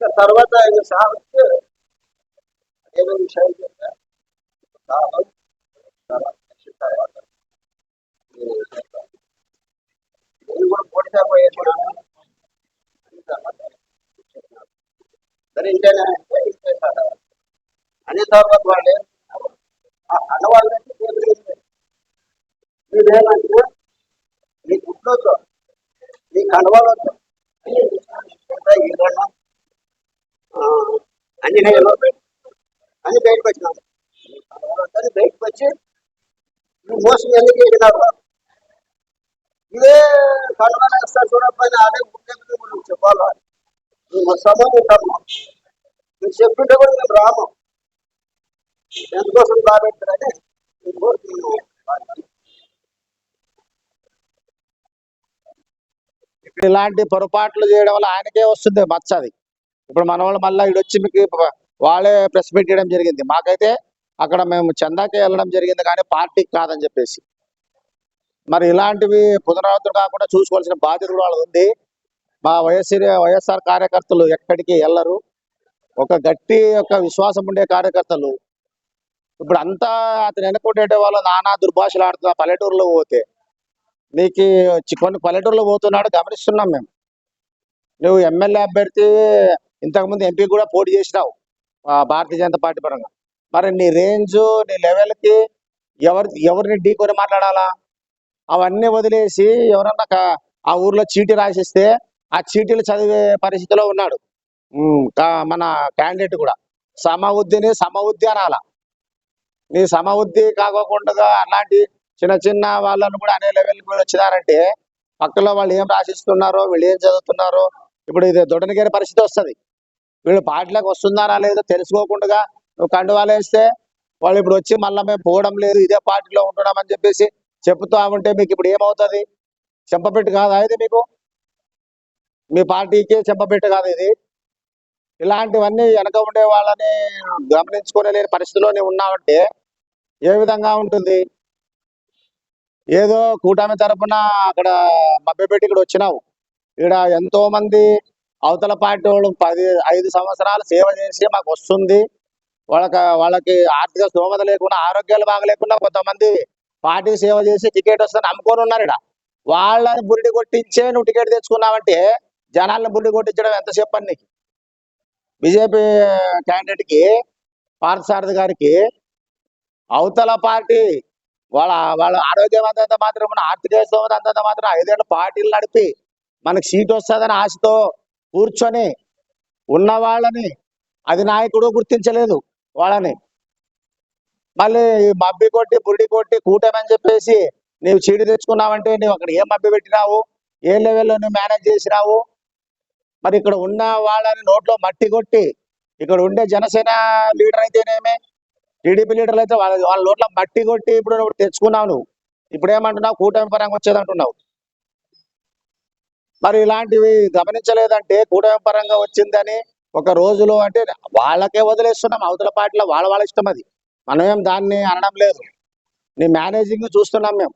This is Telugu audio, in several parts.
ఇంకా తర్వాత ఆయన సాగుతూ ఏదో విషయాలు చెప్తా కాలం తర్వాత నెక్స్ట్ తర్వాత నేను చెప్తాను. నేను కూడా పోటీగా పోయేప్పుడు సరే ఇంతేనా అంటే ఇంతే సార్ అనే తర్వాత వాళ్ళే అన్నవాళ్ళు మీరేమంటే నీ గుడ్లోతో నీ కడవలతో అన్ని అన్ని బయటకు వచ్చినాం అని బయటకు వచ్చి నువ్వు మోసం ఎందుకు ఎగినారు ఇదే కడవలు వేస్తారు చూడకపోయినా అదే ముఖ్యమంత్రి నువ్వు చెప్పాలా? నువ్వు సమయం కర్మ నువ్వు చెప్పింటే కూడా మేము రాము ఎందుకోసం కాబెట్టారని నేను కోరుతున్నాను ఇప్పుడు ఇలాంటి పొరపాట్లు చేయడం వల్ల ఆయనకే వస్తుంది మచ్చది ఇప్పుడు మన వాళ్ళు మళ్ళీ ఇడొచ్చి వచ్చి మీకు వాళ్ళే ప్రెస్ మీట్ చేయడం జరిగింది. మాకైతే అక్కడ మేము చందాకే వెళ్ళడం జరిగింది కానీ పార్టీకి కాదని చెప్పేసి. మరి ఇలాంటివి పునరావృతం కాకుండా చూసుకోవాల్సిన బాధ్యత కూడా వాళ్ళది ఉంది. మా వైఎస్ఆర్ వైఎస్ఆర్ కార్యకర్తలు ఎక్కడికి వెళ్ళరు. ఒక గట్టి ఒక విశ్వాసం ఉండే కార్యకర్తలు. ఇప్పుడు అంతా అతను వెనుకుంటే వాళ్ళు నానా దుర్భాషలు ఆడుతున్న పల్లెటూరులో పోతే. నీకు కొన్ని పల్లెటూరులో పోతున్నాడు గమనిస్తున్నాం మేము. నువ్వు ఎమ్మెల్యే అభ్యర్థి ఇంతకుముందు ఎంపీ కూడా పోటీ చేసినావు భారతీయ జనతా పార్టీ పరంగా. మరి నీ రేంజ్ నీ లెవెల్కి ఎవరి ఎవరిని ఢీకొని మాట్లాడాలా? అవన్నీ వదిలేసి ఎవరన్నా ఆ ఊర్లో చీటీ రాసిస్తే ఆ చీటీలు చదివే పరిస్థితిలో ఉన్నాడు. మన క్యాండిడేట్ కూడా. సమవుద్ధిని సమవుద్ధి అనాల. నీ సమవుద్ధి కాకోకుండా అలాంటి చిన్న చిన్న వాళ్ళను కూడా అనే లెవెల్కి కూడా వచ్చినారంటే పక్కలో వాళ్ళు ఏం రాసిస్తున్నారో వీళ్ళు ఏం చదువుతున్నారో ఇప్పుడు ఇది దొడనగిరి పరిస్థితి వస్తది. వీళ్ళు పార్టీలకు వస్తున్నారా లేదో తెలుసుకోకుండా నువ్వు కండువాలు వేస్తే వాళ్ళు ఇప్పుడు వచ్చి మళ్ళీ మేము పోవడం లేదు ఇదే పార్టీలో ఉంటున్నాం అని చెప్పేసి చెప్తా ఉంటే మీకు ఇప్పుడు ఏమవుతుంది? చెంపపెట్టు కాదా ఇది మీకు? మీ పార్టీకి చెంపపెట్టు కాదు ఇది? ఇలాంటివన్నీ వెనక ఉండే వాళ్ళని గమనించుకునే లేని పరిస్థితిలోనే ఉన్నామంటే ఏ విధంగా ఉంటుంది? ఏదో కూటమి తరపున అక్కడ మభ్యపెట్టి ఇక్కడ వచ్చినావు. ఇక్కడ ఎంతో మంది అవతల పార్టీ వాళ్ళు పది ఐదు సంవత్సరాలు సేవ చేసి మాకు వస్తుంది. వాళ్ళకి వాళ్ళకి ఆర్థిక స్తోమత లేకుండా ఆరోగ్యాలు బాగలేకుండా కొంతమంది పార్టీ సేవ చేసి టికెట్ వస్తుందని నమ్ముకొని ఉన్నారు ఇక్కడ వాళ్ళని బురిడి కొట్టించే నువ్వు టికెట్ తెచ్చుకున్నావంటే జనాలను బురిడి కొట్టించడం ఎంత చెప్పండి నీకు? బీజేపీ క్యాండిడేట్కి పార్థసారథి గారికి అవతల పార్టీ వాళ్ళ వాళ్ళ ఆరోగ్యం అంతంత మాత్రం ఆర్థిక స్తోమత అంతంత మాత్రం ఐదేళ్ళు పార్టీలు నడిపి మనకు సీట్ వస్తుందని ఆశతో కూర్చొని ఉన్న వాళ్ళని అది నాయకుడు గుర్తించలేదు వాళ్ళని. మళ్ళీ మబ్బి కొట్టి బుడి కొట్టి కూటమని చెప్పేసి నీవు చీడి తెచ్చుకున్నావంటే నువ్వు అక్కడ ఏం మబ్బి పెట్టినావు? ఏ లెవెల్లో నువ్వు మేనేజ్ చేసినావు? మరి ఇక్కడ ఉన్న వాళ్ళని నోట్లో మట్టి కొట్టి ఇక్కడ ఉండే జనసేన లీడర్ అయితేనేమే? టీడీపీ లీడర్లు అయితే వాళ్ళ వాళ్ళ నోట్లో మట్టి కొట్టి ఇప్పుడు తెచ్చుకున్నావు నువ్వు. ఇప్పుడు ఏమంటున్నావు కూటమి పరంగా వచ్చేది అంటున్నావు మరి ఇలాంటివి గమనించలేదంటే కూటమి పరంగా వచ్చిందని ఒక రోజులో అంటే వాళ్ళకే వదిలేస్తున్నాం. అవతల పార్టీలో వాళ్ళ వాళ్ళ ఇష్టం అది. మనమేం దాన్ని అనడం లేదు. నీ మేనేజింగ్ చూస్తున్నాం మేము.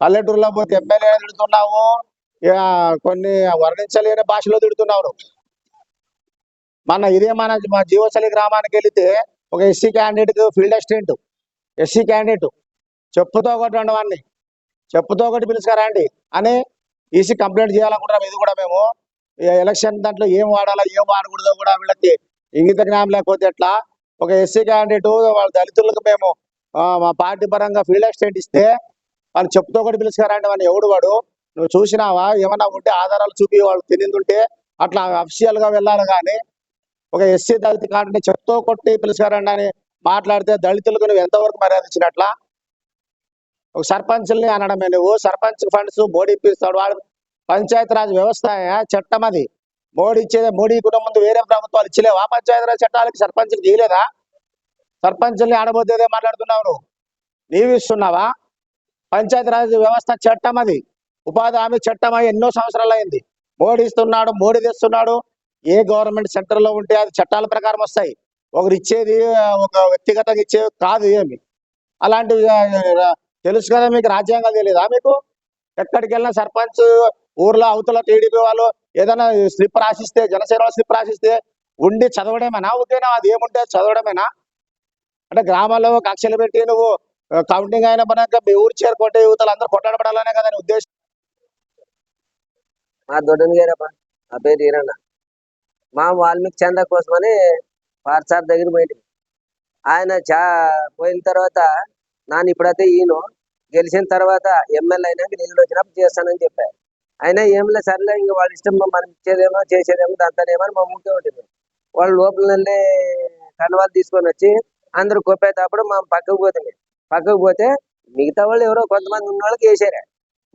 పల్లెటూరులో పోతే ఎమ్మెల్యే తిడుతున్నావు. ఇక కొన్ని వర్ణించలేని భాషలో తిడుతున్నారు మన ఇదే మన మా జీవశలి గ్రామానికి వెళితే ఒక SC candidate field assistant SC candidate. చెప్పుతో ఒకటి వాడిని చెప్పుతో ఒకటి పిలుచుకురండి అని ఈసీ కంప్లైంట్ చేయాలనుకుంటున్నాం ఇది కూడా మేము. ఎలక్షన్ దాంట్లో ఏం వాడాలా ఏం వాడకూడదో కూడా వీళ్ళకి ఇంగిత జ్ఞానం లేకపోతే ఎట్లా? ఒక ఎస్సీ క్యాండిడేట్ వాళ్ళ దళితులకు మేము మా పార్టీ పరంగా ఫీల్డ్ ఎక్స్టెంట్ ఇస్తే వాళ్ళు చెప్తూ కూడా పిలుచుకారంటే వాడిని ఎవడు వాడు? నువ్వు చూసినావా? ఏమన్నా ఉంటే ఆధారాలు చూపి వాళ్ళు తినిందుంటే అట్లా అఫిషియల్గా వెళ్ళాలి కానీ ఒక ఎస్సీ దళిత కాంటే చెప్తూ కొట్టి పిలుచుకారండి అని మాట్లాడితే దళితులకు నువ్వు ఎంతవరకు మర్యాద ఇచ్చినట్లా? సర్పంచ్ని అనడమే. నువ్వు సర్పంచ్ ఫండ్స్ మోడీ ఇప్పిస్తాడు. వాడు పంచాయతీరాజ్ వ్యవస్థ చట్టం అది. మోడీ ఇచ్చేదే మోడీ కూడా ముందు వేరే ప్రభుత్వాలు ఇచ్చలేవా. పంచాయతీ రాజ్ చట్టాలకి సర్పంచ్కి తీయలేదా? సర్పంచ్ని ఆడబోతేదే మాట్లాడుతున్నావు నువ్వు? నీవు ఇస్తున్నావా వ్యవస్థ చట్టం అది. ఉపాధి హామీ చట్టం అయి ఎన్నో సంవత్సరాలు అయింది. మోడీ ఇస్తున్నాడు మోడీ తెస్తున్నాడు. ఏ గవర్నమెంట్ సెంటర్లో ఉంటే అది చట్టాల ప్రకారం వస్తాయి. ఒకరు ఇచ్చేది ఒక వ్యక్తిగతంగా ఇచ్చేది కాదు ఏమి. అలాంటివి తెలుసు కదా మీకు రాజ్యాంగం తెలియదా మీకు? ఎక్కడికి వెళ్ళినా సర్పంచ్ ఊర్లో అవతల టీడీపీ వాళ్ళు ఏదైనా స్లిప్ రాసిస్తే జనసేన స్లిప్ రాసిస్తే ఉండి చదవడమేనా? ఉద్దేనం అది ఏముంటే చదవడమేనా? అంటే గ్రామాల్లో కక్షలు పెట్టి నువ్వు కౌంటింగ్ అయిన పనాక మీ ఊరు చేరుకుంటే యువతలు అందరూ కొట్టాడబడాలనే కదా నీ ఉద్దేశం? మా దొడ్డని గారప్ప నా పేరు ఈరన్న. మా వాల్మీకి చంద కోసమని పార్సార్ దగ్గర పోయింది ఆయన చా పోయిన తర్వాత నాన్న ఇప్పుడైతే ఈయన గెలిచిన తర్వాత ఎమ్మెల్యే అయినాక నిధులు వచ్చినప్పుడు చేస్తానని చెప్పారు. అయినా ఏమిలే లేదు సర్లే ఇంక వాళ్ళ ఇష్టం మనం ఇచ్చేదేమో చేసేదేమో దాంతోనేమో అని మా ముఖ్యం ఉంటుంది వాళ్ళు లోపల నుండి కన్వాలు తీసుకొని వచ్చి అందరూ కొప్పేటప్పుడు మా పక్కకు పోతుంది పక్కకు పోతే మిగతా వాళ్ళు ఎవరో కొంతమంది ఉన్న వాళ్ళకి వేసారు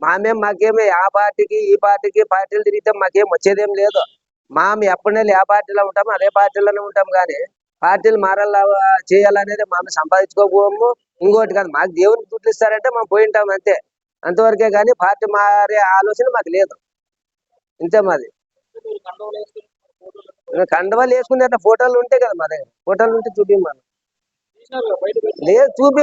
మామేం మాకేమి ఆ పార్టీకి ఈ పార్టీకి పార్టీలు తిరిగితే మాకేం వచ్చేదేం లేదు. మేము ఎప్పటి నెల ఏ పార్టీలో ఉంటాము అదే పార్టీలోనే ఉంటాం కానీ పార్టీలు మారాల చేయాలనేది మేము సంపాదించుకోకపోము. ఇంకోటి కాదు మాకు దేవునికి దుడ్లు ఇస్తారంటే మేము పోయి ఉంటాం అంతే. అంతవరకే కానీ పార్టీ మారే ఆలోచన మాకు లేదు. ఇంతే మాది. కండవాలు వేసుకునే ఫోటోలు ఉంటాయి కదా మా దగ్గర ఫోటోలు ఉంటే చూపి మనం. లేదు చూపి